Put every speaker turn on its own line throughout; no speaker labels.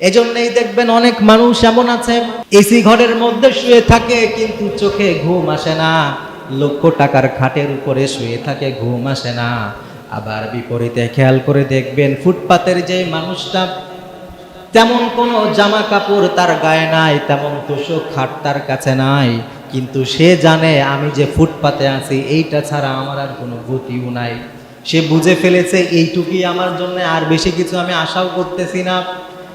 এজন্যই দেখবেন অনেক মানুষ এমন আছে, এসি ঘরের মধ্যে শুয়ে থাকে, কিন্তু চোখে ঘুম আসে না। লক্ষ টাকার খাটের উপরে শুয়ে থাকে, ঘুম আসে না। আবার বিপরীতে খেয়াল করে দেখবেন, ফুটপাতের যে মানুষটা, তেমন কোনো জামা কাপড় তার গায়ে নাই, তেমন তোষক খাট তার কাছে নাই। কিন্তু সে জানে, আমি যে ফুটপাতে আছি, এইটা ছাড়া আমার আর কোনো গতিও নাই। সে বুঝে ফেলেছে, এইটুকুই আমার জন্য, আর বেশি কিছু আমি আশাও করতেছি না।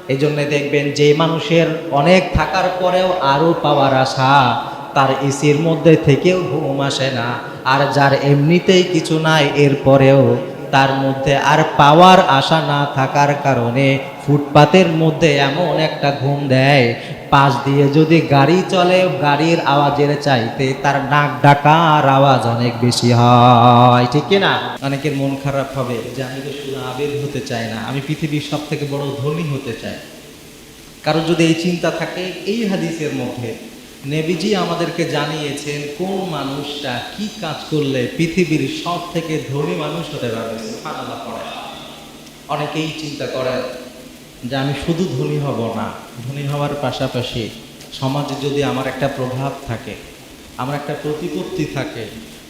এই জন্য দেখবেন যে মানুষের অনেক থাকার পরেও আরও পাওয়ার আশা, তার এসির মধ্যে থেকেও ঘুম আসে না। আর যার এমনিতেই কিছু নাই, এরপরেও তার মধ্যে আর পাওয়ার আশা না থাকার কারণে ফুটপাতের মধ্যে এমন একটা ঘুম দেয়, পাশ দিয়ে যদি গাড়ি চলে, গাড়ির আওয়াজের চাইতে তার নাক ডাকার আওয়াজ অনেক বেশি হয়। ঠিক না? অনেকের মন খারাপ হবে যে আমি তো শুধু আবেগ হতে চাই না, আমি পৃথিবীর সব থেকে বড় ধনী হতে চাই। কারও যদি এই চিন্তা থাকে, এই হাদিসের মধ্যে নেবিজি আমাদেরকে জানিয়েছেন, কোন মানুষটা কি কাজ করলে পৃথিবীর সব থেকে ধনী মানুষ হতে পারবে? অনেকেই চিন্তা করেন যে আমি শুধু ধনী হব না, ধনী হওয়ার পাশাপাশি সমাজে যদি আমার একটা প্রভাব থাকে, আমার একটা প্রতিপত্তি থাকে,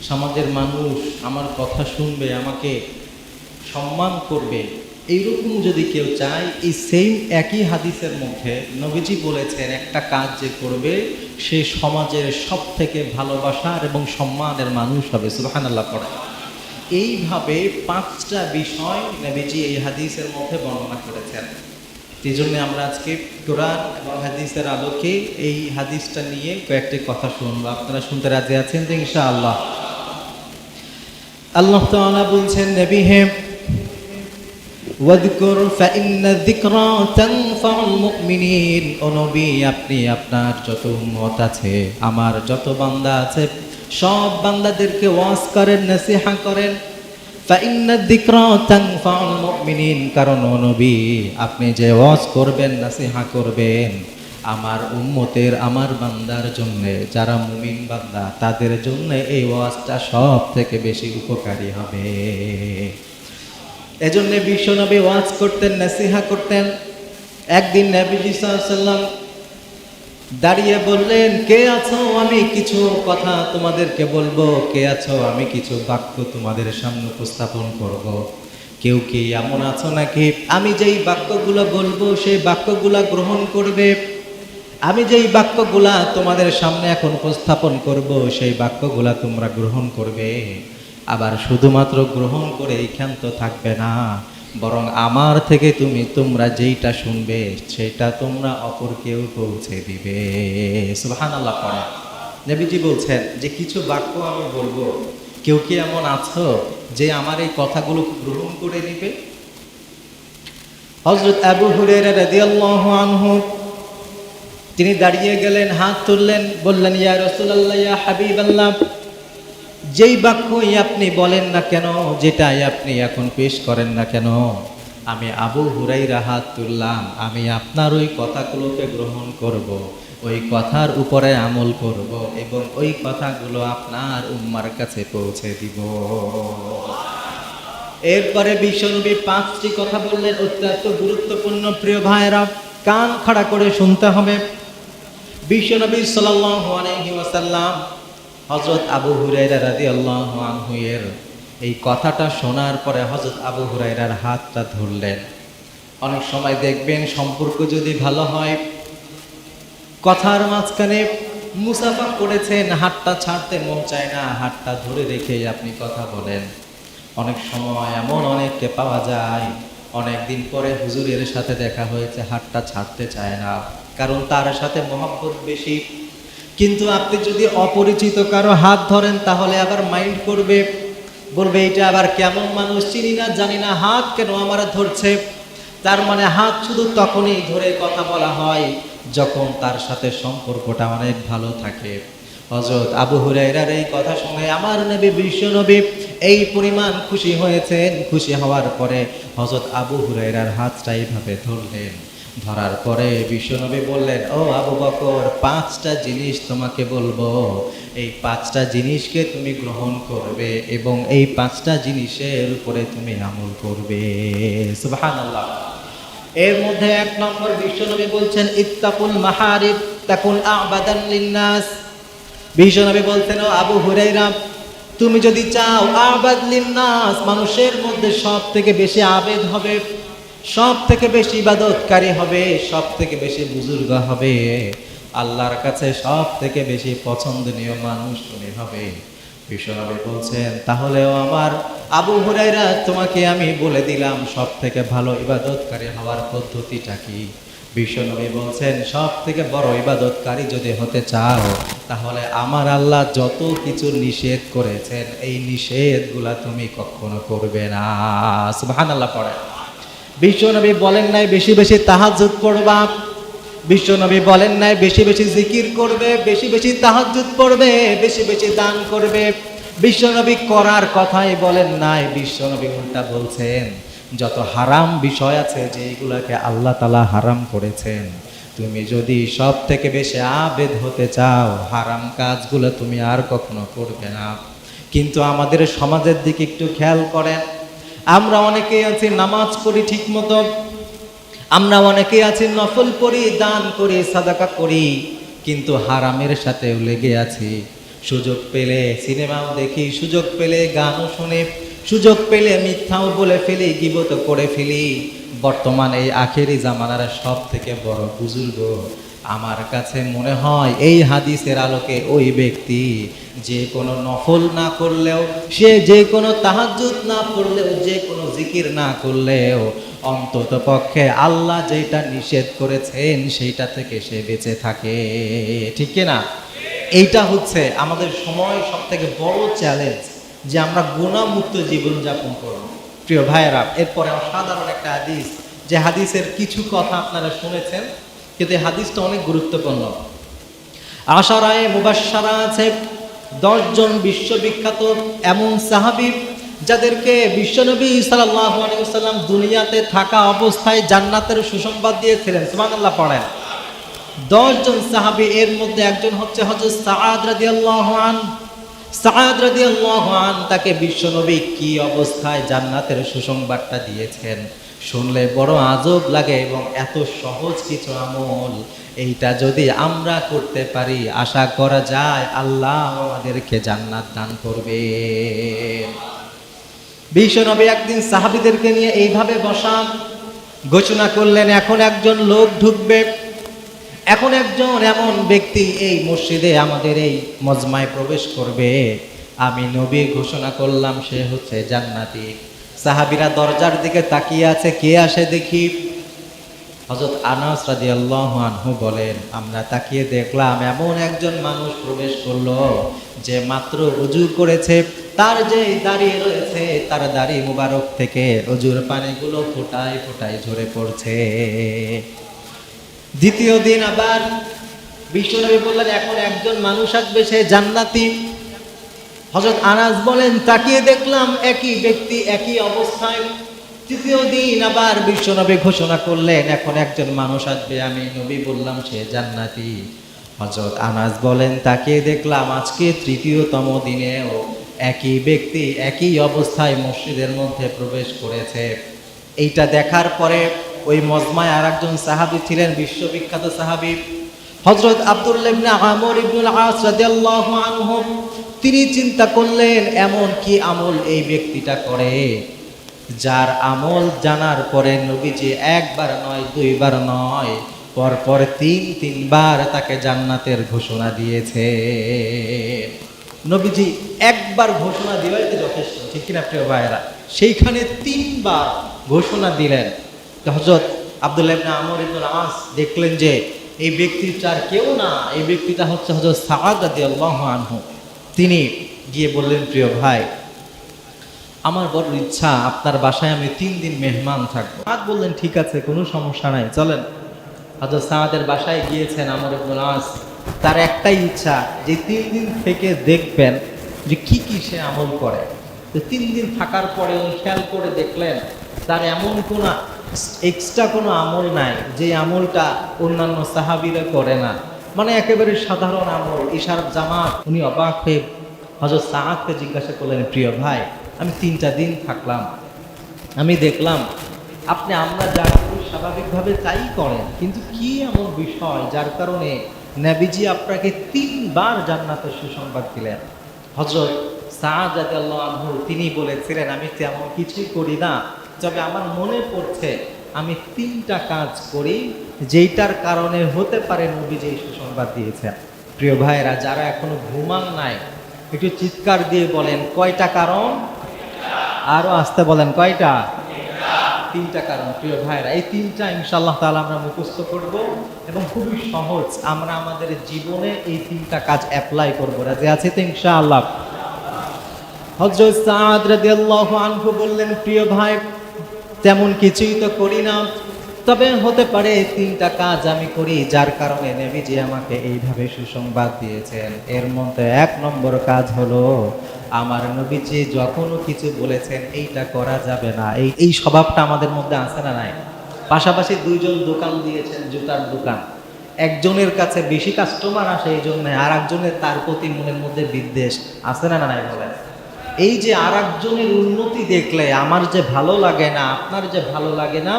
সমাজের মানুষ আমার কথা শুনবে, আমাকে সম্মান করবে, এইরকম যদি কেউ চায়, এই সেম একই হাদিসের মধ্যে নবীজি বলেছেন, একটা কাজ যে করবে, সে সমাজের সব থেকে ভালোবাসার এবং সম্মানের মানুষ হবে, সুবহানাল্লাহ পড়ে। এইভাবে পাঁচটা বিষয় নবীজি এই হাদিসের মধ্যে বর্ণনা করেছেন। এই জন্য আমরা আজকে কোরআন এবং হাদিসের আলোকে এই হাদিসটা নিয়ে কয়েকটি কথা শুনব। আপনারা শুনতে রাজি আছেন তো ইনশাআল্লাহ? আল্লাহ আল্লাহ তাআলা বলছেন, নবী হে, ওয়াদকুর ফাইন্না যিকরা তানফাউল মুমিনিন। ও নবী, আপনি আপনার যত উম্মত আছে, আমার যত বান্দা আছে, সব বান্দাদেরকে ওয়াজ করেন, নসিহা করেন। কারণ নবী, আপনি যে ওয়াজ করবেন, নসিহা করবেন, আমার উম্মতের, আমার বান্দার জন্য, যারা মুমিন বান্দা, তাদের জন্য এই ওয়াজটা সব থেকে বেশি উপকারী হবে। এজন্য বিশ্বনবী ওয়াজ করতেন, নাসিহা করতেন। একদিন নবীজি সাল্লাম দাঁড়িয়ে বললেন, কে আছো? আমি কিছু কথা তোমাদেরকে বলব। কে আছো? আমি কিছু বাক্য তোমাদের সামনে উপস্থাপন করব। কেউ কি এমন আছো নাকি? আমি যেই বাক্যগুলো বলব, সেই বাক্যগুলা গ্রহণ করবে। আমি যেই বাক্যগুলা তোমাদের সামনে এখন উপস্থাপন করব, সেই বাক্যগুলা তোমরা গ্রহণ করবে। আবার শুধুমাত্র গ্রহণ করে ক্ষান্ত থাকবে না। বরং আমার থেকে তুমি তোমরা যেইটা শুনবে, সেটা তোমরা অপরকেও পৌঁছে দিবে। সুবহান আল্লাহ পড়া। নবীজি বলছেন, যে কিছু বাক্য আমি বলব, কেউ কি এমন আছো যে আমার এই কথাগুলো গ্রহণ করে নিবে? হজরত আবু হুরেরা আনহু, তিনি দাঁড়িয়ে গেলেন, হাত তুললেন, বললেন, ইয়া রাসূলুল্লাহ, ইয়া হাবিবাল্লাহ। যেই বাক্যই আপনি বলেন না কেন, যেটাই আপনি এখন পেশ করেন না কেন, আমি আবু হুরাই রাহাত তুললাম, আমি আপনার ওই কথাগুলোকে গ্রহণ করব। ওই কথার উপরে আমল করব এবং ওই কথাগুলো আপনার উম্মার কাছে পৌঁছে দিব এরপরে বিশ্বনবী পাঁচটি কথা বললেন, অত্যন্ত গুরুত্বপূর্ণ প্রিয় ভাইরা কান খাড়া করে শুনতে হবে বিশ্বনবী ওয়াসাল্লাম হজরত আবু হুরাইরা রাদি আল্লাহ আনহুয়ের এই কথাটা শোনার পরে হজরত আবু হুরাইরার হাতটা ধরলেন। অনেক সময় দেখবেন সম্পর্ক যদি ভালো হয়, কথার মাঝখানে মুসাফা করেছেন হাতটা ছাড়তে মন চায় না, হাতটা ধরে রেখে আপনি কথা বলেন। অনেক সময় এমন অনেককে পাওয়া যায় অনেক দিন পরে হুজুরের সাথে দেখা হয়েছে, হাতটা ছাড়তে চায় না। কারণ তার সাথে মহব্বত বেশি কিন্তু আপনি যদি অপরিচিত কারও হাত ধরেন, তাহলে আবার মাইন্ড করবে, বলবে, এটা আবার কেমন মানুষ? চিনি না, জানি না, হাত কেন আমার ধরছে? তার মানে হাত শুধু তখনই ধরে কথা বলা হয়, যখন তার সাথে সম্পর্কটা অনেক ভালো থাকে। হজরত আবু হুরাইরার এই কথা শুনে আমার নবী, বিশ্ব নবী, এই পরিমাণ খুশি হয়েছেন। খুশি হওয়ার পরে হজরত আবু হুরাইরার হাতটা এইভাবে ধরলেন। ধরার পরে বিশ্বনবী বললেন, ও আবু বকর, পাঁচটা জিনিস তোমাকে বলব। এই পাঁচটা জিনিসকে তুমি গ্রহণ করবে এবং এই পাঁচটা জিনিসের উপরে তুমি আমল করবে। এর মধ্যে এক নম্বর বিশ্বনবী বলছেন, ইত্তাকুল মাহারিব, তাকুল আবাদান বিশ্বনবী বলছেন, ও আবু হুরাইরা তুমি যদি চাও আবাদ মানুষের মধ্যে সব থেকে বেশি আবেদ হবে। সব থেকে বেশি ইবাদতকারী হবে সব থেকে বেশি বুজুর্গ হবে। আল্লাহর কাছে সব থেকে বেশি পছন্দনীয় মানুষ তুমি হবে। বিশ্বনবী বলছেন, তাহলেও আমার আবু হুরাইরা তোমাকে আমি বলে দিলাম সব থেকে ভালো ইবাদতকারী হওয়ার পদ্ধতিটা কি? বিশ্বনবী বলছেন সব থেকে বড় ইবাদতকারী যদি হতে চাও, তাহলে আমার আল্লাহ যত কিছু নিষেধ করেছেন, এই নিষেধগুলা তুমি কখনো করবে না। সুবহানাল্লাহ পড়ে বিশ্বনবী বলেন নাই, বেশি বেশি তাহাজ্জুদ পড়বা। বিশ্বনবী বলেন নাই, বেশি বেশি জিকির করবে, বেশি বেশি তাহাজ্জুদ পড়বে, বেশি বেশি দান করবে। বিশ্বনবী করার কথাই বলেন নাই, বিশ্বনবী উল্টা বলছেন, যত হারাম বিষয় আছে যেগুলোকে আল্লাহ তালা হারাম করেছেন, তুমি যদি সব থেকে বেশি আবেদ হতে চাও, হারাম কাজগুলো তুমি আর কখনো করবে না। কিন্তু আমাদের সমাজের দিকে একটু খেয়াল করেন আমরা অনেকেই আছি, নামাজ পড়ি ঠিক মতো আমরা অনেকে আছি, নফল করি দান করি, সাদাকা করি, কিন্তু হারামের সাথেও লেগে আছি। সুযোগ পেলে সিনেমাও দেখি, সুযোগ পেলে গানও শুনে, সুযোগ পেলে মিথ্যাও বলে ফেলি, গিবত করে ফেলি। বর্তমানে এই আখেরি জামানার সব থেকে বড় বুজুর্গ আমার কাছে মনে হয় এই হাদিসের আলোকে ওই ব্যক্তি যে কোনো নফল না করলেও, সে যে কোনো তাহাজ্জুদ না পড়লেও যে কোনো জিকির না করলেও অন্তত পক্ষে আল্লাহ যেটা নিষেধ করেছেন সেইটা থেকে সে বেঁচে থাকে। ঠিক না? এইটা হচ্ছে আমাদের সময় সব থেকে বড় চ্যালেঞ্জ যে আমরা গুণামুক্ত জীবনযাপন করব। প্রিয় ভাইয়েরা, এরপরে অসাধারণ একটা হাদিস, যে হাদিসের কিছু কথা আপনারা শুনেছেন। কিন্তু এই হাদিসটা অনেক গুরুত্বপূর্ণ। আশারায় মুবাসারা আছে দশজন বিশ্ববিখ্যাত এমন সাহাবি যাদেরকে বিশ্বনবী সাল্লাল্লাহু আলাইহি ওয়াসাল্লাম দুনিয়াতে থাকা অবস্থায় জান্নাতের সুসংবাদ দিয়েছিলেন। সুবহানাল্লাহ পড়েন। দশজন সাহাবি এর মধ্যে একজন হচ্ছে হযরত সাআদ রাদিয়াল্লাহু আন, সাআদ রাদিয়াল্লাহু আন তাকে বিশ্বনবী কি অবস্থায় জান্নাতের সুসংবাদটা দিয়েছেন? শুনলে বড় আজব লাগে এবং এত সহজ কিছু আমল। এইটা যদি আমরা করতে পারি, আশা করা যায় আল্লাহ আমাদেরকে জান্নাত দান করবে। বিশ্বনবী একদিন সাহাবিদেরকে নিয়ে এইভাবে বসান, ঘোষণা করলেন, এখন একজন লোক ঢুকবে। এখন একজন এমন ব্যক্তি এই মসজিদে আমাদের এই মজমায় প্রবেশ করবে। আমি নবী ঘোষণা করলাম, সে হচ্ছে জান্নাতি। সাহাবিরা দরজার দিকে তাকিয়ে আছে, কে আসে দেখি? হজরত আনাস রাদিয়াল্লাহু আনহু বলেন, আমরা তাকিয়ে দেখলাম এমন একজন মানুষ প্রবেশ করল, যে মাত্র রুজু করেছে। তার যে দাঁড়িয়ে রয়েছে, তার দাড়ি মুবারক থেকে রজুর পানিগুলো ফোটায় ফোটায় ঝরে পড়ছে। দ্বিতীয় দিন আবার বিশ্বনবী বললেন, এখন একজন মানুষ আসবে, সে জান্নাতি। হজরত আনাস বলেন, তাকিয়ে দেখলাম একই ব্যক্তি একই অবস্থায়। তৃতীয় দিন আবার বিশ্বনবী ঘোষণা করলেন, এখন একজন মানুষ আসবে, আমি নবী বললাম, সে জান্নাতি। হজরত আনাস বলেন, তাকিয়ে দেখলাম আজকে তৃতীয়তম দিনেও একই ব্যক্তি একই অবস্থায় মসজিদের মধ্যে প্রবেশ করেছে। এইটা দেখার পরে ওই মজমায় আর একজন সাহাবি ছিলেন, বিশ্ববিখ্যাত সাহাবি। হজরত আব্দুল্লাহ আমর তিনি চিন্তা করলেন, এমন কি আমল এই ব্যক্তিটা করে? যার আমল জানার পরে নবীজি একবার নয়, দুইবার নয়, পরপর তিন, তিনবার তাকে জান্নাতের ঘোষণা দিয়েছে। নবীজি একবার ঘোষণা দিলেই তো যথেষ্ট, ঠিক কিনা প্রিয় ভাইয়েরা? সেইখানে তিনবার ঘোষণা দিলেন। হজরত আব্দুল্লাহ আমর ইবনুল আস দেখলেন যে এই ব্যক্তিটার কেউ না, এই ব্যক্তিটা হচ্ছে হজরত সাআদ রাদিয়াল্লাহু আনহু। তিনি গিয়ে বললেন, প্রিয় ভাই, আমার বড় ইচ্ছা, আপনার বাসায় আমি তিন দিন মেহমান থাকব। সাদ বললেন, ঠিক আছে, কোনো সমস্যা নাই, চলেন। হজরত সাহাদের বাসায় গিয়েছেন আমার ইবনুল আস। তার একটাই ইচ্ছা, যে তিন দিন থেকে দেখবেন যে কি কি সে আমল করে। তো তিন দিন থাকার পরে খেয়াল করে দেখলেন, তার এমন কোনো এক্সট্রা কোনো আমল নাই, যে আমলটা অন্যান্য সাহাবিরা করে না। মানে একেবারে সাধারণ আমল, ইশার জামাত। উনি অবাক হয়ে হজরত সাহাদকে জিজ্ঞাসা করলেন, প্রিয় ভাই, আমি তিনটা দিন থাকলাম। আমি দেখলাম, আপনি আমরা যা স্বাভাবিকভাবে তাই করেন। কিন্তু কি এমন বিষয় যার কারণে নবীজি আপনাকে তিনবার জান্নাতের সুসংবাদ দিলেন? হজরত সাহাদ আনহু, তিনি বলেছিলেন, আমি তেমন কিছুই করি না। তবে আমার মনে পড়ছে, আমি তিনটা কাজ করি, যেইটার কারণে হতে পারে নবীজি এই সুসংবাদ দিয়েছেন প্রিয় ভাইরা যারা এখনও ঘুমান নাই, একটু চিৎকার দিয়ে বলেন, কয়টা কারণ? আরও আসতে বলেন, কয়টা? তিনটা কারণ, প্রিয় ভাইরা এই তিনটা ইনশাল্লাহ তাআলা আমরা মুখস্থ করব এবং খুবই সহজ আমরা আমাদের জীবনে এই তিনটা কাজ অ্যাপ্লাই করব। রাজি আছে তো ইনশাআল্লাহ? হযরত সাদ রাদিয়াল্লাহু আনহু বললেন, প্রিয় ভাই তেমন কিছুই তো করি না, তবে হতে পারে তিনটা কাজ আমি করি, যার কারণে নবীজি আমাকে এইভাবে সুসংবাদ দিয়েছেন। এর মধ্যে এক নম্বর কাজ হলো, আমার নবীজি যখনও কিছু বলেছেন, এইটা করা যাবে না। এই এই স্বভাবটা আমাদের মধ্যে আছে না নাই? পাশাপাশি দুইজন দোকান দিয়েছেন, জুতার দোকান। একজনের কাছে বেশি কাস্টমার আসে, এই জন্য আর একজনের তার প্রতি মনের মধ্যে বিদ্বেষ আছে না নাই বলেন? এই যে আর একজনের উন্নতি দেখলে আমার যে ভালো লাগে না, আপনার যে ভালো লাগে না,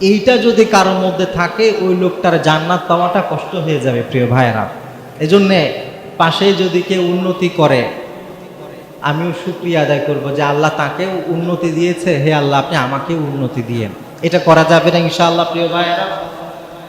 এইটা যদি কারোর মধ্যে থাকে, ওই লোকটার জান্নাত পাওয়াটা কষ্ট হয়ে যাবে, প্রিয় ভাইয়েরা। এজন্যে পাশে যদি কেউ উন্নতি করে, আমিও সুক্রিয়া আদায় করব যে আল্লাহ তাকেও উন্নতি দিয়েছে। হে আল্লাহ, আপনি আমাকে উন্নতি দিয়েন। এটা করা যাবে না, ইনশাআল্লাহ, প্রিয় ভাইয়েরা।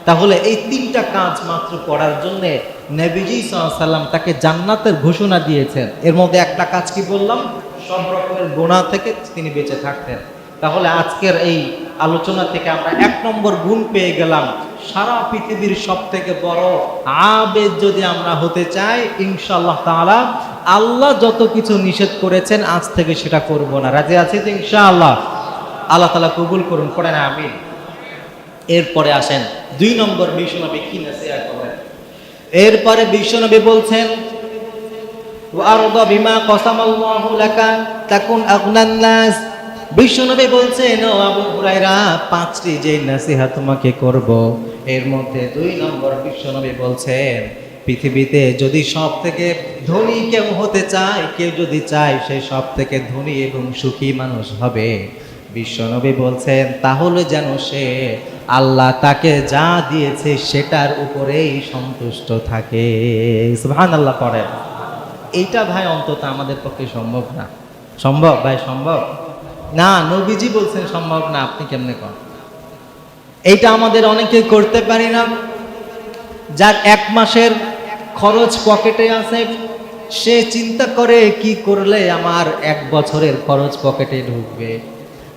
তাহলে এই তিনটা কাজ মাত্র করার জন্য নবীজি সাল্লাম তাকে জান্নাতের ঘোষণা দিয়েছেন। এর মধ্যে একটা কাজ কি বললাম? সব রকমের গোনা থেকে তিনি বেঁচে থাকতেন। তাহলে আজকের এই আলোচনা থেকে আমরা এক নম্বর গুণ পেয়ে গেলাম। সারা পৃথিবীর সব থেকে বড় আবেদ যদি আমরা হতে চাই, ইনশাআল্লাহ তাআলা আল্লাহ যত কিছু নিষেধ করেছেন, আজ থেকে সেটা করব না। রাজি আছে তো, ইনশাআল্লাহ? আল্লাহ তাআলা কবুল করুন পড়ে না আমিন। এরপরে আসেন দুই নম্বর বিশ্বনবী কি নসিহত করেন? এরপরে বিশ্বনবী বলছেন বলছেন, ও আবু পাঁচটি যে তোমাকে করব, এর মধ্যে দুই নম্বর বলছেন, পৃথিবীতে যদি সব থেকে ধনী কেউ হতে চায়, কেউ যদি চায় সে সব থেকে ধনী এবং সুখী মানুষ হবে। বিশ্বনবী বলছেন, তাহলে যেন সে আল্লাহ তাকে যা দিয়েছে সেটার উপরেই সন্তুষ্ট থাকে। সুবহান আল্লাহ পড়েন। এইটা ভাই অন্তত আমাদের পক্ষে সম্ভব না। সম্ভব ভাই, সম্ভব? না, নবীজি বলছেন সম্ভব না, আপনি কেমনে কন? এইটা আমাদের অনেকে করতে পারি না। যার এক মাসের খরচ পকেটে আছে, সে চিন্তা করে কি করলে আমার এক বছরের খরচ পকেটে ঢুকবে।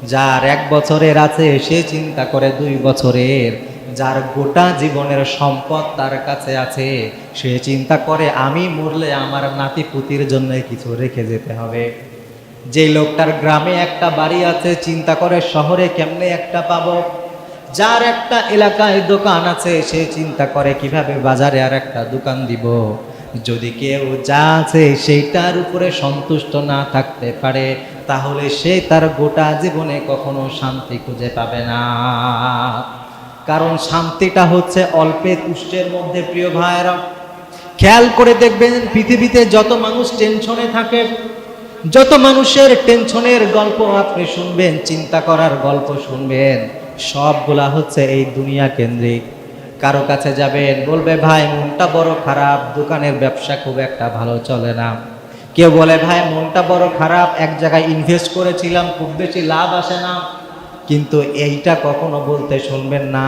যার এক বছরের আছে, সে চিন্তা করে দুই বছরের যার গোটা জীবনের সম্পদ তার কাছে আছে, সে চিন্তা করে, আমি মরলে আমার নাতি পুতির জন্য কিছু রেখে যেতে হবে। যে লোকটার গ্রামে একটা বাড়ি আছে, চিন্তা করে, শহরে কেমনে একটা পাব? যার একটা এলাকায় দোকান আছে, সে চিন্তা করে, কীভাবে বাজারে আর একটা দোকান দিব? যদি কেউ যা আছে, সেইটার উপরে সন্তুষ্ট না থাকতে পারে, তাহলে সে তার গোটা জীবনে কখনো শান্তি খুঁজে পাবে না। কারণ শান্তিটা হচ্ছে অল্পে তুষ্টের মধ্যে, প্রিয় ভাইয়েরা। খেয়াল করে দেখবেন, পৃথিবীতে যত মানুষ টেনশনে থাকে, যত মানুষের টেনশনের গল্প আপনি শুনবেন, চিন্তা করার গল্প শুনবেন, সবগুলা হচ্ছে এই দুনিয়া কেন্দ্রিক। কারও কাছে যাবেন, বলবে, ভাই, মনটা বড় খারাপ, দোকানের ব্যবসা খুব একটা ভালো চলে না। কেউ বলে, ভাই, মনটা বড় খারাপ, এক জায়গায় ইনভেস্ট করেছিলাম, খুব বেশি লাভ আসে না। কিন্তু এইটা কখনো বলতে শুনবেন না।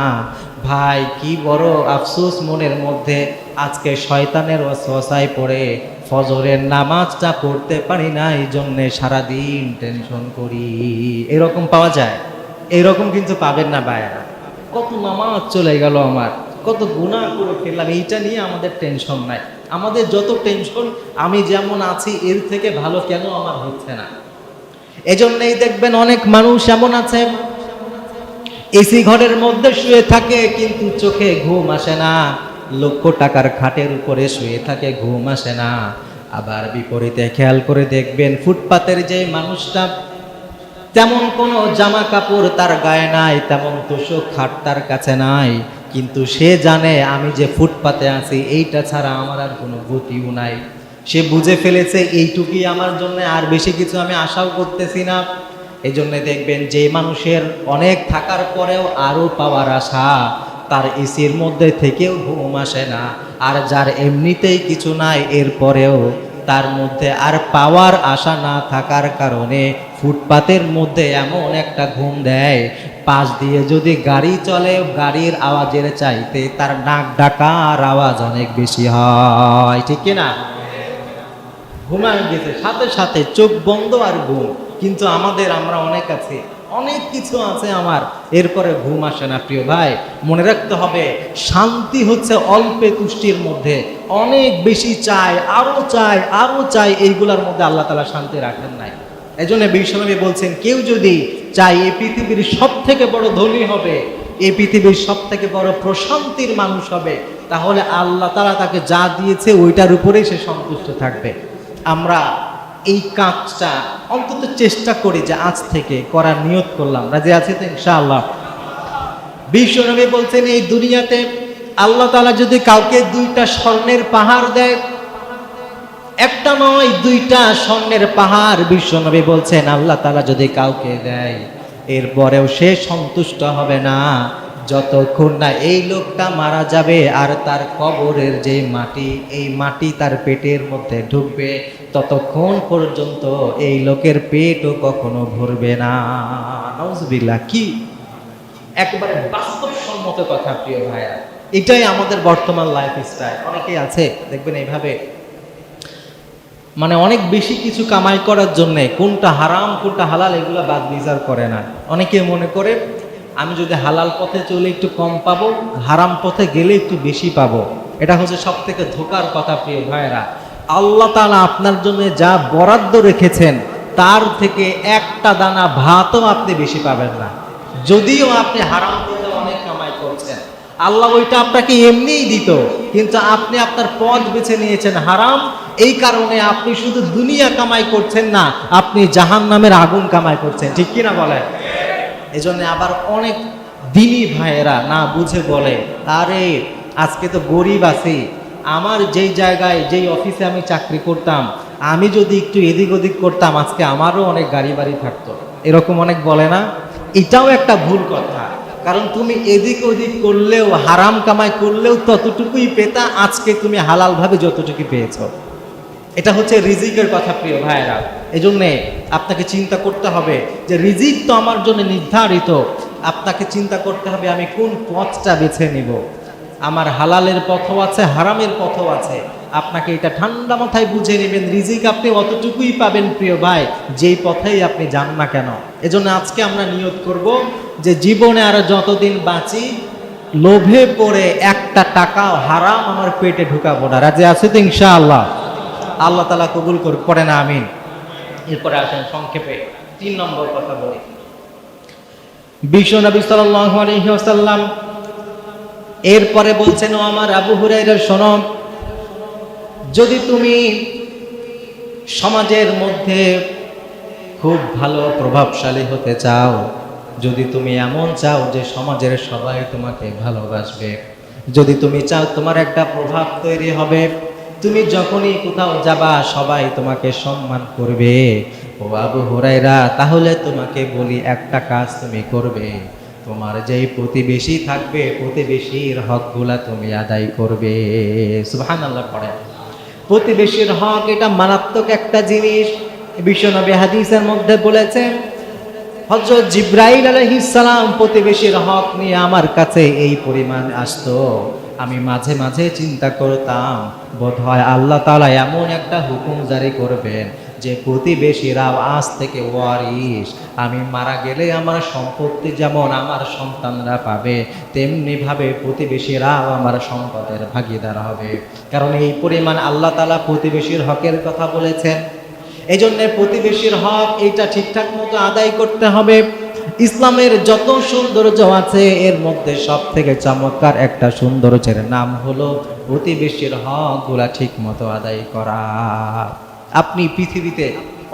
ভাই, কি বড় আফসোস মনের মধ্যে আজকে শয়তানের ওয়াসওয়াসায় পড়ে। ফজরের নামাজটা পড়তে পারি না এই জন্যে সারাদিন টেনশন করি। এরকম পাওয়া যায়? এরকম কিন্তু পাবেন না ভাইয়া কত নামাজ চলে গেল আমার, কত গুণা করে ফেললাম, এইটা নিয়ে আমাদের টেনশন নাই। আমাদের যত টেনশন, আমি যেমন আছি, এর থেকে ভালো কেন আমার হচ্ছে না? এজন্যই দেখবেন অনেক মানুষ এমন আছে, এসি ঘরের মধ্যে শুয়ে থাকে, কিন্তু চোখে ঘুম আসে না। লক্ষ টাকার খাটের উপরে শুয়ে থাকে, ঘুম আসে না। আবার বিপরীতে খেয়াল করে দেখবেন ফুটপাতের যে মানুষটা, তেমন কোনো জামা কাপড় তার গায়ে নাই, তেমন তোষক খাট তার কাছে নাই। কিন্তু সে জানে, আমি যে ফুটপাতে আছি, এইটা ছাড়া আমার আর কোনো গতিও নাই। সে বুঝে ফেলেছে, এইটুকুই আমার জন্য, আর বেশি কিছু আমি আশাও করতেছি না। এই জন্য দেখবেন যে মানুষের অনেক থাকার পরেও আরও পাওয়ার আশা, তার এসির মধ্যে থেকেও ঘুম আসে না। আর যার এমনিতেই কিছু নাই এরপরেও তার মধ্যে আর পাওয়ার আশা না থাকার কারণে ফুটপাতের মধ্যে এমন একটা ঘুম দেয়, পাশ দিয়ে যদি গাড়ি চলে, গাড়ির আওয়াজের চাইতে তার নাক ডাকার আওয়াজ অনেক বেশি হয়, ঠিক না ঘুমায় গেছে। সাথে সাথে চোখ বন্ধ আর ঘুম। কিন্তু আমাদের, আমরা অনেক আছে। অনেক কিছু আছে আমার। এরপরে ঘুম আসে না, প্রিয় ভাই। মনে রাখতে হবে, শান্তি হচ্ছে অল্পে তুষ্টির মধ্যে। অনেক বেশি চাই আরও চাই আরও চাই এইগুলোর মধ্যে আল্লাহ তালা শান্তি রাখেন নাই। এই জন্য বিশ্বনবী বলছেন, কেউ যদি চাই এই পৃথিবীর সব থেকে বড় ধনী হবে এই পৃথিবীর সব থেকে বড় প্রশান্তির মানুষ হবে, তাহলে আল্লাহ তালা তাকে যা দিয়েছে, ওইটার উপরেই সে সন্তুষ্ট থাকবে। আমরা এই কাজটা অন্তত চেষ্টা করি যে আজ থেকে করার নিয়ত করলাম। রাজি আছে তো ইনশাআল্লাহ? বিশ্বনবী বলছেন, এই দুনিয়াতে আল্লাহ তালা যদি কাউকে দুইটা স্বর্ণের পাহাড় দেয়, একটা নয়, দুইটা স্বর্ণের পাহাড়। বিশ্বনবী বলছেন, আল্লাহ তালা যদি কাউকে দেয়, এরপরেও সে সন্তুষ্ট হবে না। যতক্ষণ না এই লোকটা মারা যাবে আর তার কবরের যে মাটি, এই মাটি তার পেটের মধ্যে ঢুকবে, ততক্ষণ পর্যন্ত এই লোকের পেটও কখনো ভরবে না। নজবিল্লা কি? একবারে বাস্তবসম্মত কথা, প্রিয় ভাইয়া। এটাই আমাদের বর্তমান লাইফ স্টাইল অনেকেই আছে, দেখবেন এইভাবে। মানে অনেক বেশি কিছু কামাই করার জন্যে কোনটা হারাম, কোনটা হালাল, এগুলো বাদ বিচার করে না। অনেকে মনে করে আমি যদি হালাল পথে চলে একটু কম পাবো, হারাম পথে গেলে একটু বেশি পাবো। এটা হচ্ছে সব থেকে ধোকার কথা, প্রিয় ভাইয়েরা। আল্লাহ তালা আপনার জন্য যা বরাদ্দ রেখেছেন, তার থেকে একটা দানা ভাতও আপনি বেশি পাবেন না। যদিও আপনি হারাম পথে অনেক কামাই করছেন। আল্লাহ ওইটা আপনাকে এমনিই দিত, কিন্তু আপনি আপনার পথ বেছে নিয়েছেন হারাম। এই কারণে আপনি শুধু দুনিয়া কামাই করছেন না, আপনি জাহান নামের আগুন কামাই করছেন। ঠিক কিনা বলেন? এজন্য আবার অনেক দিনী ভাইয়েরা না বুঝে বলে, আরে, আজকে তো গরিব আছি। আমার যেই জায়গায়, যেই অফিসে আমি চাকরি করতাম, আমি যদি একটু এদিক ওদিক করতাম, আজকে আমারও অনেক গাড়ি বাড়ি থাকতো। এরকম অনেক বলে না? এটাও একটা ভুল কথা। কারণ তুমি এদিক ওদিক করলেও, হারাম কামাই করলেও ততটুকুই পেতা আজকে তুমি হালালভাবে যতটুকু পেয়েছ। এটা হচ্ছে রিজিকের কথা, প্রিয় ভাইয়েরা। এই জন্যে আপনাকে চিন্তা করতে হবে যে রিজিক তো আমার জন্য নির্ধারিত। আপনাকে চিন্তা করতে হবে আমি কোন পথটা বেছে নিব। আমার হালালের পথও আছে, হারামের পথও আছে। আপনাকে এটা ঠান্ডা মাথায় বুঝে নেবেন, রিজিক আপনি অতটুকুই পাবেন প্রিয় ভাই, যেই পথেই আপনি যান না কেন। এজন্য আজকে আমরা নিয়ত করব যে জীবনে আর যতদিন বাঁচি, লোভে পড়ে একটা টাকাও হারাম আমার পেটে ঢুকাবো না। রাজে আছে তো ইনশাআল্লাহ? আল্লাহ তালা কবুল করে পড়ে না, আমিন। এরপরে আসেন সংক্ষেপে। তিন নম্বর কথা বলি। বিশ্ব নবী আলাইহি এরপরে বলছেন, ও আমার আবু হুরাইরার শোনো যদি তুমি সমাজের মধ্যে খুব ভালো প্রভাবশালী হতে চাও, যদি তুমি এমন চাও যে সমাজের সবাই তোমাকে ভালোবাসবে, যদি তুমি চাও তোমার একটা প্রভাব তৈরি হবে তুমি যখনই কোথাও যাবা, সবাই তোমাকে সম্মান করবে। ও আবু হুরাইরা তাহলে তোমাকে বলি একটা কাজ তুমি করবে। তোমার যেই প্রতিবেশী থাকবে, প্রতিবেশীর হকগুলা তুমি আদায় করবে। সুবহানাল্লাহ পড়ে। প্রতিবেশীর হক, এটা মারাত্মক একটা জিনিস। বিশ্বনবী হাদিসের মধ্যে বলেছেন হজরত জিব্রাইল আলহিসাম প্রতিবেশীর হক নিয়ে আমার কাছে এই পরিমাণ আসতো। আমি মাঝে মাঝে চিন্তা করতাম বোধ হয় আল্লাহ তাআলা এমন একটা হুকুম জারি করবেন যে প্রতিবেশীরাও আজ থেকে ওয়ারিস আমি মারা গেলে আমার সম্পত্তি যেমন আমার সন্তানরা পাবে, তেমনিভাবে প্রতিবেশীরাও আমার সম্পদের ভাগিদার হবে। কারণ এই পরিমাণ আল্লাহ তাআলা প্রতিবেশীর হকের কথা বলেছেন। এই জন্যে প্রতিবেশীর হক এইটা ঠিকঠাক মতো আদায় করতে হবে। ইসলামের যত সৌন্দর্য আছে, এর মধ্যে সব থেকে চমৎকার একটা সৌন্দর্যের নাম হলো প্রতিবেশীর হকগুলা ঠিক মতো আদায় করা। আপনি পৃথিবীতে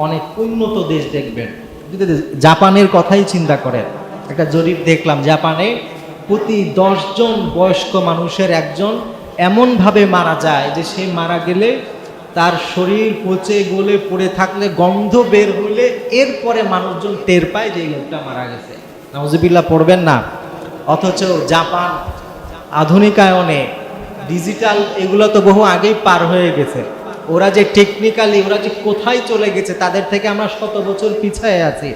অনেক উন্নত দেশ দেখবেন। জাপানের কথাই চিন্তা করেন, একটা জরিপ দেখলাম জাপানে প্রতি দশজন বয়স্ক মানুষের একজন এমনভাবে মারা যায় যে সে মারা গেলে তার শরীর পচে গলে পড়ে থাকলে, গন্ধ বের হলে এরপরে মানুষজন টের পায় যে লোকটা মারা গেছে। নওয়াজবিল্লা পড়বেন না। অথচ জাপান আধুনিকায়নে ডিজিটাল এগুলো তো বহু আগেই পার হয়ে গেছে। ওরা যে টেকনিক্যালি ওরা যে কোথায় চলে গেছে, তাদের থেকে আমরা শত বছর পিছায় আছি।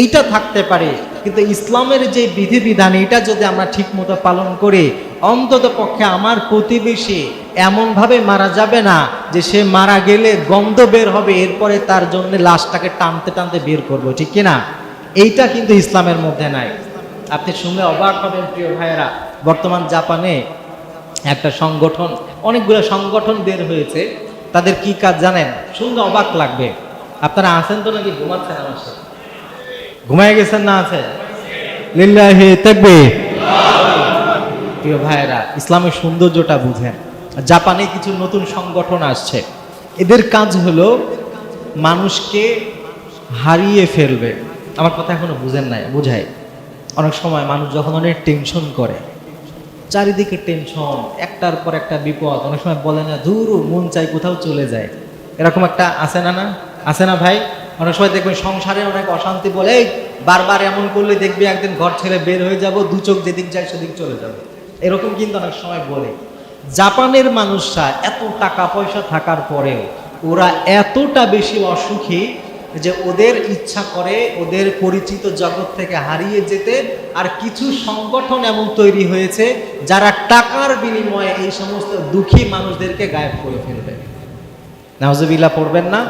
এইটা থাকতে পারে, কিন্তু ইসলামের যে বিধিবিধান এটা যদি আমরা ঠিক মতো পালন করি অন্তত পক্ষে আমার প্রতিবেশী এমনভাবে মারা যাবে না যে সে মারা গেলে গন্ধ বের হবে, এরপরে তার জন্য লাশটাকে টানতে টানতে বের করব, ঠিক কিনা? এইটা কিন্তু ইসলামের মধ্যে নাই। আপনি শুনলে অবাক হবেন, প্রিয় ভাইয়েরা। বর্তমান জাপানে একটা সংগঠন, অনেকগুলো সংগঠন বের হয়েছে। তাদের কি কাজ জানেন? শুনলে অবাক লাগবে। আপনারা আছেন তো নাকি? ঘুমাচ্ছেন আমার সাথে? ঘুমায় গেছেন না আছেন? প্রিয় ভাইয়েরা, ইসলামের সৌন্দর্যটা বুঝেন। জাপানে কিছু নতুন সংগঠন আসছে। এদের কাজ হলো মানুষকে হারিয়ে ফেলবে। আমার কথা এখনও বুঝেন নাই, বুঝাই। অনেক সময় মানুষ যখন অনেক টেনশন করে, চারিদিকে টেনশন একটার পর একটা বিপদ, অনেক সময় বলে না, দূর মন চাই কোথাও চলে যায়। এরকম একটা আছে না না? আছে না ভাই? অনেক সময় দেখবেন সংসারে অনেক অশান্তি বলে বারবার এমন করলে দেখবি একদিন ঘর ছেড়ে বের হয়ে যাব, দু চোখ যেদিক যায় সেদিক চলে যাবে। এরকম কিন্তু অনেক সময় বলে। জাপানের মানুষরা এত টাকা পয়সা থাকার পরেও ওরা এতটা বেশি অসুখী যে ওদের ইচ্ছা করে ওদের পরিচিত জগৎ থেকে হারিয়ে যেতে আর কিছু সংগঠন এমন তৈরি হয়েছে যারা টাকার বিনিময়ে এই সমস্ত দুঃখী মানুষদেরকে গায়েব করে ফেলবে। নাওজবিল্লা পড়বেন না?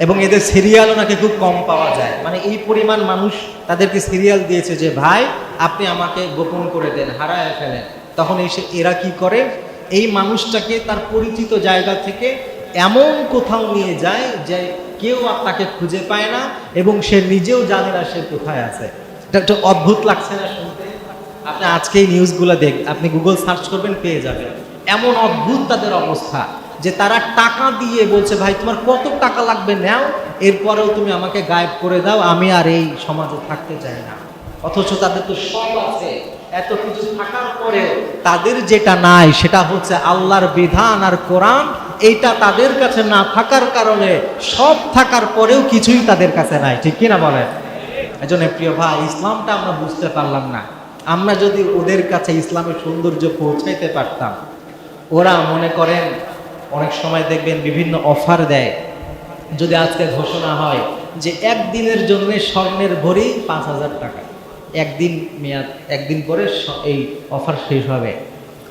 এবং এদের সিরিয়ালও নাকি খুব কম পাওয়া যায়। মানে এই পরিমাণ মানুষ তাদেরকে সিরিয়াল দিয়েছে যে, ভাই, আপনি আমাকে গোপন করে দেন, হারায় ফেলেন। তখন এসে এরা কি করে? এই মানুষটাকে তার পরিচিত জায়গা থেকে এমন কোথাও নিয়ে যায় যে কেউ আর তাকে খুঁজে পায় না এবং সে নিজেও জানে না সে কোথায় আছে। এটা একটা অদ্ভুত লাগছে না শুনতে? আপনি আজকে এই নিউজগুলো দেখ, আপনি গুগল সার্চ করবেন, পেয়ে যাবেন। এমন অদ্ভুত তাদের অবস্থা। যে তারা টাকা দিয়ে বলছে, ভাই, তোমার কত টাকা লাগবে নাও, এরপরেও তুমি আমাকে গায়েব করে দাও, আমি আর এই সমাজে থাকতে চাই না। অথচ তাদের তো সব আছে। এত কিছু থাকার পরে তাদের যেটা নাই, সেটা হচ্ছে আল্লাহর বিধান আর কোরআন। এইটা তাদের কাছে না থাকার কারণে সব থাকার পরেও কিছুই তাদের কাছে নাই। ঠিক কিনা বলেন? এজন্য প্রিয় ভাই, ইসলামটা আমরা বুঝতে পারলাম না। আমরা যদি ওদের কাছে ইসলামের সৌন্দর্য পৌঁছাইতে পারতাম, ওরা মনে করেন অনেক সময় দেখবেন বিভিন্ন অফার দেয়। যদি আজকে ঘোষণা হয় যে একদিনের জন্য স্বর্ণের ভরি পাঁচ হাজার টাকা। একদিন মেয়াদ, একদিন পরে এই অফার শেষ হবে।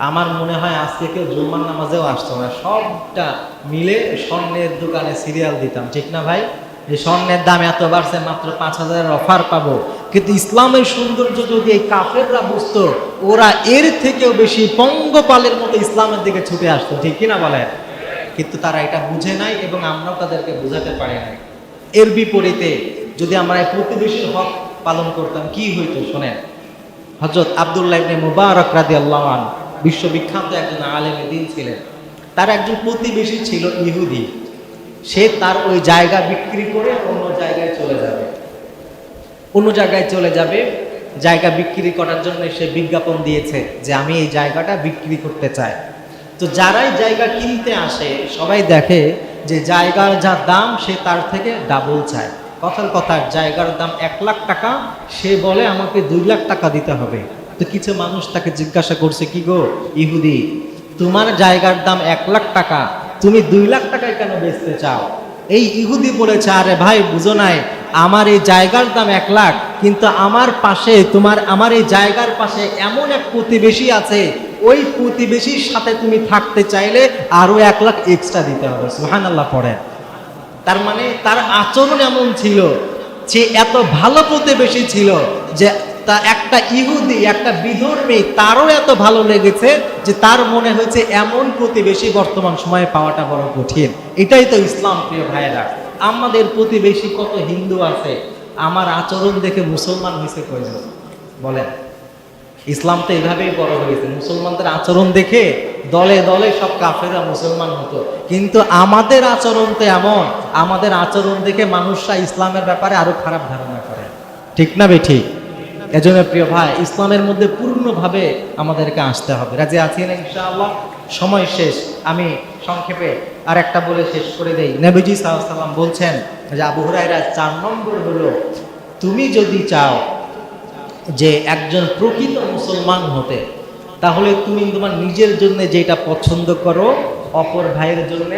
আমার মনে হয় আজকে কেউ জুম্মার নামাজেও আসতো না। সবটা মিলে স্বর্ণের দোকানে সিরিয়াল দিতাম, ঠিক না ভাই? যে স্বর্ণের দাম এত বাড়ছে, মাত্র পাঁচ হাজারের অফার পাবো। কিন্তু ইসলামের সৌন্দর্য যদি এই কাফেররা বুঝতো, ওরা এর থেকেও বেশি পঙ্গপালের মতো ইসলামের দিকে ছুটে আসতো, ঠিক কিনা বলেন? কিন্তু তারা এটা বুঝে নাই এবং আমরাও তাদেরকে বোঝাতে পারি নাই। এর বিপরীতে যদি আমরা প্রতিবেশীর হক পালন করতাম, কি হইতো শোনেন? হজরত আবদুল্লাহ ইবনে মুবারক রাদিয়াল্লাহু আনহু বিশ্ববিখ্যাত একজন আলেম দিন ছিলেন। তার একজন প্রতিবেশী ছিল ইহুদি। সে তার ওই জায়গা বিক্রি করে অন্য জায়গায় চলে যাবে। অন্য জায়গায় চলে যাবে। জায়গা বিক্রি করার জন্য সে বিজ্ঞাপন দিয়েছে যে, আমি এই জায়গাটা বিক্রি করতে চাই। তো যারাই জায়গা কিনতে আসে, সবাই দেখে যে জায়গার যা দাম, সে তার থেকে ডাবল চায়। কথার কথা, জায়গার দাম এক লাখ টাকা, সে বলে আমাকে দুই লাখ টাকা দিতে হবে। তো কিছু মানুষ তাকে জিজ্ঞাসা করছে, কি গো ইহুদি, তোমার জায়গার দাম এক লাখ টাকা, তুমি দুই লাখ টাকায় কেন বেচতে চাও? এই ইহুদি বলেছে, আরে ভাই, বুঝো নাই, আমার এই জায়গার দাম এক লাখ, কিন্তু আমার পাশে, তোমার, আমার এই জায়গার পাশে এমন এক প্রতিবেশী আছে ওই প্রতিবেশীর সাথে তুমি থাকতে চাইলে আরও এক লাখ এক্সট্রা দিতে হবে সুহান আল্লাহ তার মানে তার আচরণ এমন ছিল যে এত ভালো প্রতিবেশী ছিল যে তা একটা ইহুদি, একটা বিধর্মী, তারও এত ভালো লেগেছে যে তার মনে হয়েছে এমন প্রতিবেশী বর্তমান সময়ে পাওয়াটা বড় কঠিন। এটাই তো ইসলাম, প্রিয় ভাইয়েরা। আমাদের প্রতিবেশী কত হিন্দু আছে, আমার আচরণ দেখে মুসলমান হয়েছে কয়জন? বলেন। ইসলাম তো এভাবেই বড় হয়েছে মুসলমানদের আচরণ দেখে দলে দলে সব কাফেরা মুসলমান হতো। কিন্তু আমাদের আচরণ তো এমন, আমাদের আচরণ দেখে মানুষরা ইসলামের ব্যাপারে আরও খারাপ ধারণা করে। ঠিক না বে ঠিক? এজন্য প্রিয় ভাই, ইসলামের মধ্যে পূর্ণভাবে আমাদেরকে আসতে হবে। রাজি আছেন ইনশাআল্লাহ? সময় শেষ। আমি সংক্ষেপে আর একটা বলে শেষ করে দেই। নবীজি সাল্লাম বলছেন যে, আবু হুরায়রা চার নম্বর হলো, তুমি যদি চাও যে একজন প্রকৃত মুসলমান হতে, তাহলে তুমি তোমার নিজের জন্য যেটা পছন্দ করো, অপর ভাইয়ের জন্য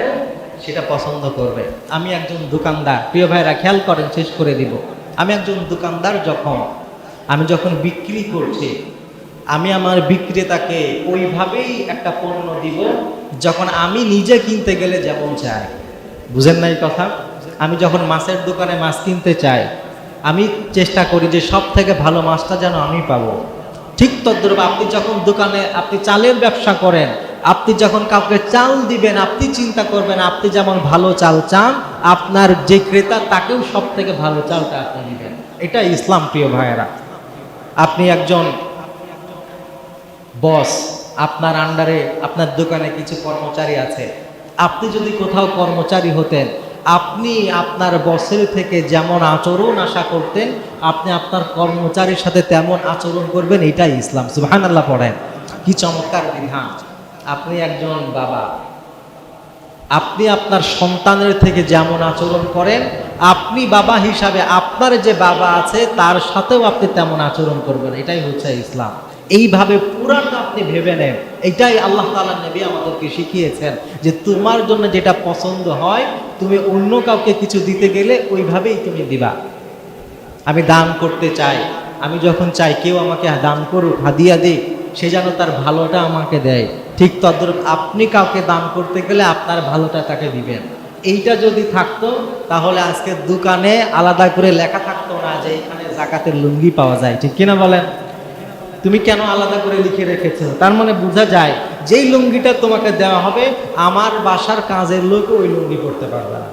সেটা পছন্দ করবে। আমি একজন দোকানদার। প্রিয় ভাইরা খেয়াল করেন, শেষ করে দিব। আমি একজন দোকানদার যখন, আমি যখন বিক্রি করছি, আমি আমার বিক্রেতাকে ওইভাবেই একটা পণ্য দিব, যখন আমি নিজে কিনতে গেলে যেমন চাই। বুঝেন না এই কথা? আমি যখন মাছের দোকানে মাছ কিনতে চাই আমি চেষ্টা করি যে সব থেকে ভালো মাছটা যেন আমি পাবো। ঠিক তদ্রূপ আপনি যখন দোকানে আপনি চালের ব্যবসা করেন, আপনি যখন কাউকে চাল দিবেন, আপনি চিন্তা করবেন আপনি যেমন ভালো চাল চান, আপনার যে ক্রেতা তাকেও সব থেকে ভালো চালটা আপনি দিবেন। এটা ইসলাম, প্রিয় ভাইয়েরা। আপনি একজন বস, আপনার আন্ডারে, আপনার দোকানে কিছু কর্মচারী আছে। আপনি যদি কোথাও কর্মচারী হতেন আপনি আপনার বসের থেকে যেমন আচরণ আশা করতেন, আপনি আপনার কর্মচারীর সাথে তেমন আচরণ করবেন, এটাই ইসলাম। সুহান আল্লাহ পড়েন। কি চমৎকার বিধান। আপনি একজন বাবা। আপনি আপনার সন্তানের থেকে যেমন আচরণ করেন, আপনি বাবা হিসাবে আপনার যে বাবা আছে, তার সাথেও আপনি তেমন আচরণ করবেন, এটাই হচ্ছে ইসলাম। এইভাবে পুরাটা আপনি ভেবে নেন। এটাই আল্লাহ তালা নবী আমাদেরকে শিখিয়েছেন যে তোমার জন্য যেটা পছন্দ হয় তুমি অন্য কাউকে কিছু দিতে গেলে ওইভাবেই তুমি দিবা। আমি দান করতে চাই। আমি যখন চাই কেউ আমাকে দান করুক, হাদিয়া দিক, সে যেন তার ভালোটা আমাকে দেয়। ঠিক তদ্রূপ আপনি কাউকে দান করতে গেলে আপনার ভালোটা তাকে দিবেন। এইটা যদি থাকতো, তাহলে আজকে দোকানে আলাদা করে লেখা থাকতো না যে এখানে জাকাতের লুঙ্গি পাওয়া যায়। ঠিক কিনা বলেন? তুমি কেন আলাদা করে লিখে রেখেছো? তার মানে বোঝা যায়, যেই লুঙ্গিটা তোমাকে দেওয়া হবে, আমার বাসার কাজের লোক ওই লুঙ্গি পড়তে পারবে না।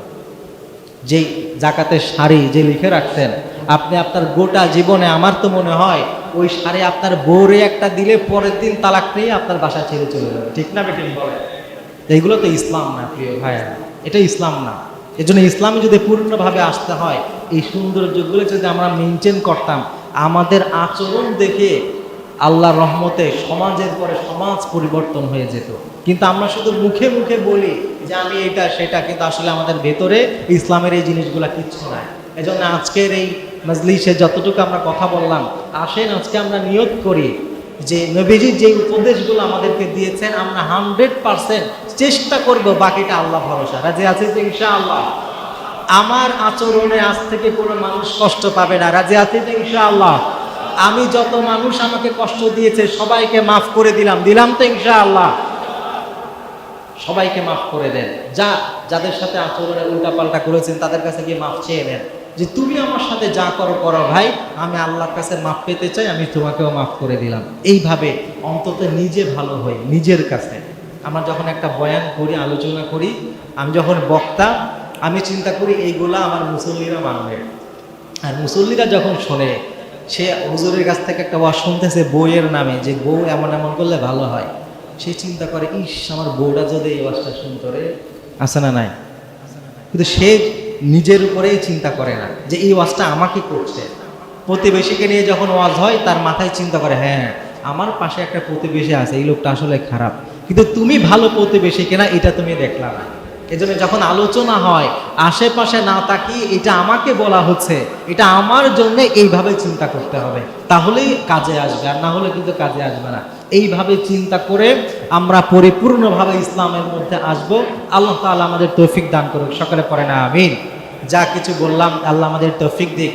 যেই জাকাতের শাড়ি যে লিখে রাখতেন আপনি আপনার গোটা জীবনে, আমার তো মনে হয়, ওই শাড়ি আপনার বউরে একটা দিলে পরের দিন তালাক নিয়ে আপনার বাসা ছেড়ে চলে যাবে। ঠিক না বেঠিক বলে? এইগুলো তো ইসলাম না, প্রিয় ভাইয়া এটা ইসলাম না। এজন্য ইসলামে যদি পূর্ণভাবে আসতে হয়, এই সৌন্দর্যগুলো যদি আমরা মেনটেন করতাম, আমাদের আচরণ দেখে আল্লাহর রহমতে সমাজের পরে সমাজ পরিবর্তন হয়ে যেত। কিন্তু আমরা শুধু মুখে মুখে বলি যে আমি এটা, সেটা, কিন্তু আসলে আমাদের ভেতরে ইসলামের এই জিনিসগুলো কিচ্ছু নাই। এজন্য আজকের এই মজলিসে যতটুকু আমরা কথা বললাম, আসেন আজকে আমরা নিয়োগ করি যে নবীজি যে উপদেশগুলো আমাদেরকে দিয়েছেন, আমরা হান্ড্রেড পার্সেন্ট চেষ্টা করব বাকিটা আল্লাহ ভরসা। রাজি আছে যে ইনশাআল্লাহ? আমার আচরণে আজ থেকে কোনো মানুষ কষ্ট পাবে না। রাজি আছে যে ইনশাআল্লাহ? আমি যত মানুষ আমাকে কষ্ট দিয়েছে, সবাইকে মাফ করে দিলাম। দিলাম তো ইনশাআল্লাহ। সবাইকে মাফ করে দেন। যা, যাদের সাথে আচরণে উল্টাপাল্টা করেছেন, তাদের কাছে গিয়ে মাফ চেয়ে নেন। যে তুমি আমার সাথে যা করো করো ভাই, আমি আল্লাহর কাছে মাফ পেতে চাই, আমি তোমাকেও মাফ করে দিলাম। এইভাবে অন্তত নিজে ভালো হই, নিজের কাছে। আমরা যখন একটা বয়ান করি, আলোচনা করি, আমি যখন বক্তা, আমি চিন্তা করি, এইগুলা আমার মুসল্লিরা মানবে। আর মুসল্লিরা যখন শোনে সে হুজুরের কাছ থেকে একটা ওয়াজ শুনতেছে বইয়ের নামে যে বউ এমন এমন করলে ভালো হয়। সে চিন্তা করে ইস আমার বউটা যদি এই ওয়াজটা শুনতো রে। আছে না নাই? কিন্তু সে নিজের উপরেই চিন্তা করে না যে এই ওয়াজটা আমাকে করছে। প্রতিবেশীকে নিয়ে যখন ওয়াজ হয় তার মাথায় চিন্তা করে হ্যাঁ আমার পাশে একটা প্রতিবেশী আছে এই লোকটা আসলে খারাপ। কিন্তু তুমি ভালো প্রতিবেশী কিনা এটা তুমি দেখলা না। এজন্য যখন আলোচনা হয়, আশেপাশে না তাকিয়ে এটা আমাকে বলা হচ্ছে, এটা আমার জন্য এইভাবে চিন্তা করতে হবে। তাহলেই কাজে আসবে, আর না হলে কিন্তু কাজে আসবে না। এইভাবে চিন্তা করে আমরা পরিপূর্ণভাবে ইসলামের মধ্যে আসব। আল্লাহ তাআলা আমাদের তৌফিক দান করুক, সকালে পরে না, আমিন। যা কিছু বললাম, আল্লাহ আমাদের তৌফিক দিক।